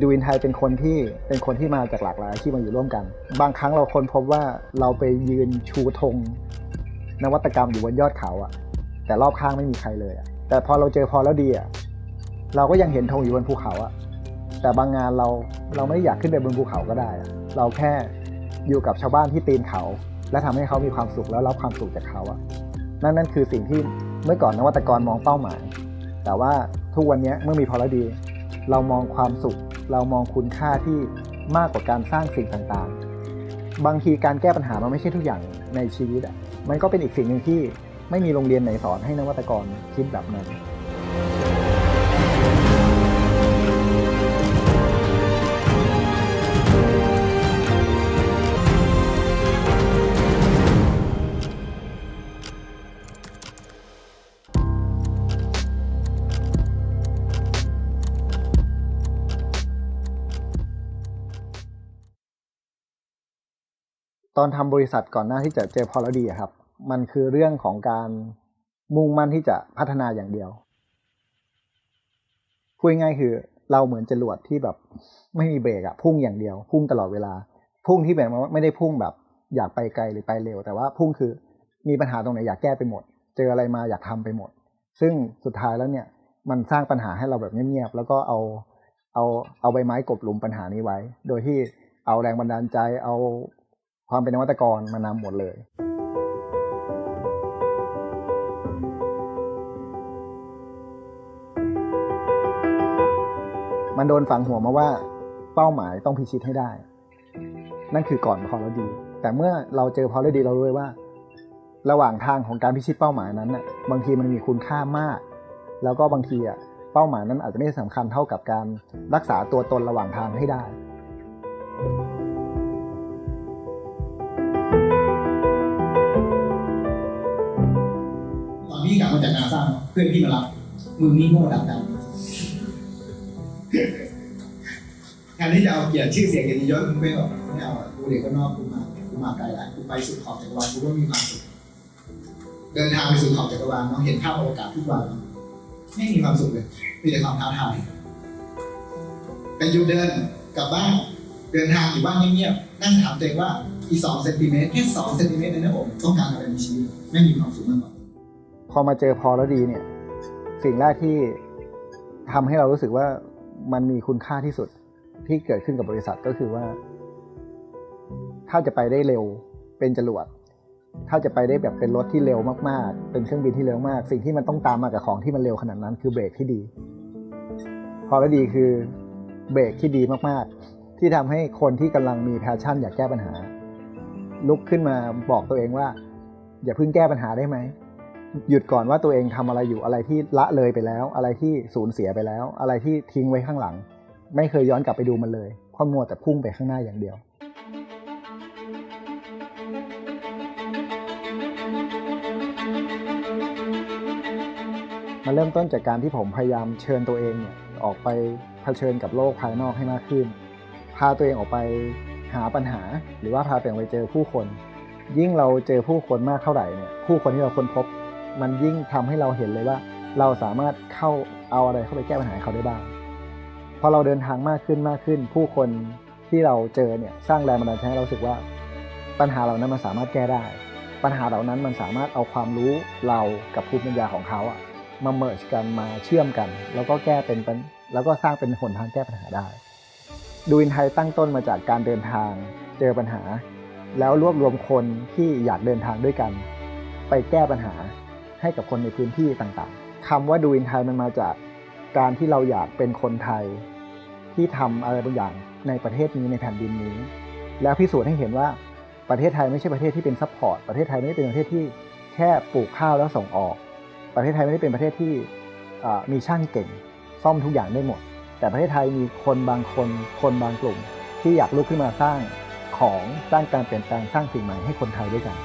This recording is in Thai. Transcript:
ดูอินไทยเป็นคนที่เป็นคนที่มาจากหลากหลายอาชีพมาอยู่ร่วมกัน บางครั้งเราคนพบว่าเราไปยืนชูธงนวัตกรรมอยู่บนยอดเขาอะแต่รอบข้างไม่มีใครเลยอะแต่พอเราเจอพอแล้วดีอะเราก็ยังเห็นธงอยู่บนภูเขาอะแต่บางงานเราเราไม่ได้อยากขึ้นไปบนภูเขาก็ได้อะเราแค่อยู่กับชาวบ้านที่ตีนเขา และทำให้เขามีความสุขแล้วรับความสุขจากเขาอะนั่นนั่นคือสิ่งที่เมื่อก่อนนวัตกรมองเป้าหมาย แต่ว่าทุกวันนี้เมื่อมีพอแล้วดี เรามองความสุข เรามองคุณค่าที่มากกว่าการสร้างสิ่งต่างๆ บางทีการแก้ปัญหามันไม่ใช่ทุกอย่างในชีวิตอะมันก็เป็นอีกสิ่งหนึ่งที่ไม่มีโรงเรียนไหนสอนให้นวัตกรคิดแบบนั้น ตอนทำบริษัทก่อนหน้าที่จะเจอพอลดีครับ มันคือเรื่องของการมุ่งมั่นที่จะพัฒนาอย่างเดียวพูดง่ายๆคือเราเหมือนจรวดที่แบบไม่มีเบรกอะพุ่งอย่างเดียว พุ่งตลอดเวลา พุ่งที่แบบไม่ได้พุ่งแบบ อยากไปไกลหรือไปเร็ว แต่ว่าพุ่งคือมีปัญหาตรงไหนอยากแก้ไปหมด เจออะไรมาอยากทำไปหมด ซึ่งสุดท้ายแล้วเนี่ยมันสร้างปัญหาให้เราแบบเงียบๆแล้วก็เอาเอาเอาใบไม้กบหลุมปัญหานี้ไว้ โดยที่เอาแรงบันดาลใจเอา ความเป็นนวัตกรมานำหมดเลย มันโดนฝังหัวมาว่าเป้าหมายต้องพิชิตให้ได้ นั่นคือก่อนพอแล้วดี แต่เมื่อเราเจอพอแล้วดีเรารู้เลยว่า ระหว่างทางของการพิชิตเป้าหมายนั้นน่ะบางทีมันมีคุณค่ามาก แล้วก็บางทีอะเป้าหมายนั้นอาจจะไม่ได้สำคัญเท่ากับการรักษาตัวตนระหว่างทางให้ได้ จากนาซาเพื่อนพี่มารับมึงนี่โง่ดับดับแทนที่จะเอาเกียรติชื่อเสียงเกียรติยศมึงไม่บอกไม่เอาอะกูเด็กก็นอกกูมากูมาไกลแล้วกูไปสุดขอบจักรวาลกูก็มีความสุขเดินทางไปสู่ขอบจักรวาลเนาะเห็นภาพอกาศทุกวันไม่มีความสุขเลยมีแต่ความท้าทายไปหยุดเดินกลับบ้านเดินทางอยู่บ้านเงียบๆนั่งถามตัวเองว่าอีสองเซนติเมตรแค่สองเซนติเมตรในหน้าอกต้องการอะไรในชีวิตไม่มีความสุขมากกว่า อมาเจอพอแล้วดีเนี่ย สิ่งแรกที่ทำให้เรารู้สึกว่ามันมีคุณค่าที่สุดที่เกิดขึ้นกับบริษัทก็คือว่า ถ้าจะไปได้เร็วเป็นจรวด ถ้าจะไปได้แบบเป็นรถที่เร็วมากๆ เป็นเครื่องบินที่เร็วมาก สิ่งที่มันต้องตามมากับของที่มันเร็วขนาดนั้น คือเบรกที่ดี พอแล้วดีคือเบรกที่ดีมากๆ ที่ทำให้คนที่กำลังมีแพชชั่น อยากแก้ปัญหา ลุกขึ้นมาบอกตัวเองว่า อย่าเพิ่งแก้ปัญหาได้ไหม หยุดก่อนว่าตัวเองทำอะไรอยู่อะไรที่ละเลยไปแล้ว อะไรที่สูญเสียไปแล้ว อะไรที่ทิ้งไว้ข้างหลัง ไม่เคยย้อนกลับไปดูมันเลยเพราะมัวแต่พุ่งไปข้างหน้าอย่างเดียวมันเริ่มต้นจากการที่ผมพยายามเชิญตัวเองเนี่ยออกไปเผชิญกับโลกภายนอกให้มากขึ้น พาตัวเองออกไปหาปัญหา หรือว่าพาตัวเองไปเจอผู้คน ยิ่งเราเจอผู้คนมากเท่าไหร่เนี่ยผู้คนที่เราค้นพบ มันยิ่งทำให้เราเห็นเลยว่า เราสามารถเข้าเอาอะไรเข้าไปแก้ปัญหาเขาได้บ้างพอเราเดินทางมากขึ้นมากขึ้น ผู้คนที่เราเจอเนี่ยสร้างแรงบันดาลใจให้เราสึกว่า ปัญหาเหล่านั้นมันสามารถแก้ได้ ปัญหาเหล่านั้นมันสามารถเอาความรู้เรากับภูมิปัญญาของเขาอะมาเมิร์กันมาเชื่อมกัน แล้วก็แก้เป็นแล้วก็สร้างเป็นหนทางแก้ปัญหาได้ดูอินไทยตั้งต้นมาจากการเดินทางเจอปัญหา แล้วรวบรวมคนที่อยากเดินทางด้วยกัน ไปแก้ปัญหา ให้กับคนในพื้นที่ต่างๆคำว่าดูอินไทยมันมาจากการที่เราอยากเป็นคนไทย ที่ทำอะไรบางอย่างในประเทศนี้ในแผ่นดินนี้ แล้วพิสูจน์ให้เห็นว่าประเทศไทยไม่ใช่ประเทศที่เป็นซัพพอร์ตประเทศไทยไม่ได้เป็นประเทศที่แค่ปลูกข้าวแล้วส่งออก ประเทศไทยไม่ได้เป็นประเทศที่มีช่างเก่ง ซ่อมทุกอย่างได้หมด แต่ประเทศไทยมีคนบางคนคนบางกลุ่ม ที่อยากลุกขึ้นมาสร้างของสร้างการเปลี่ยนแปลงสร้างสิ่งใหม่ให้คนไทยด้วยกัน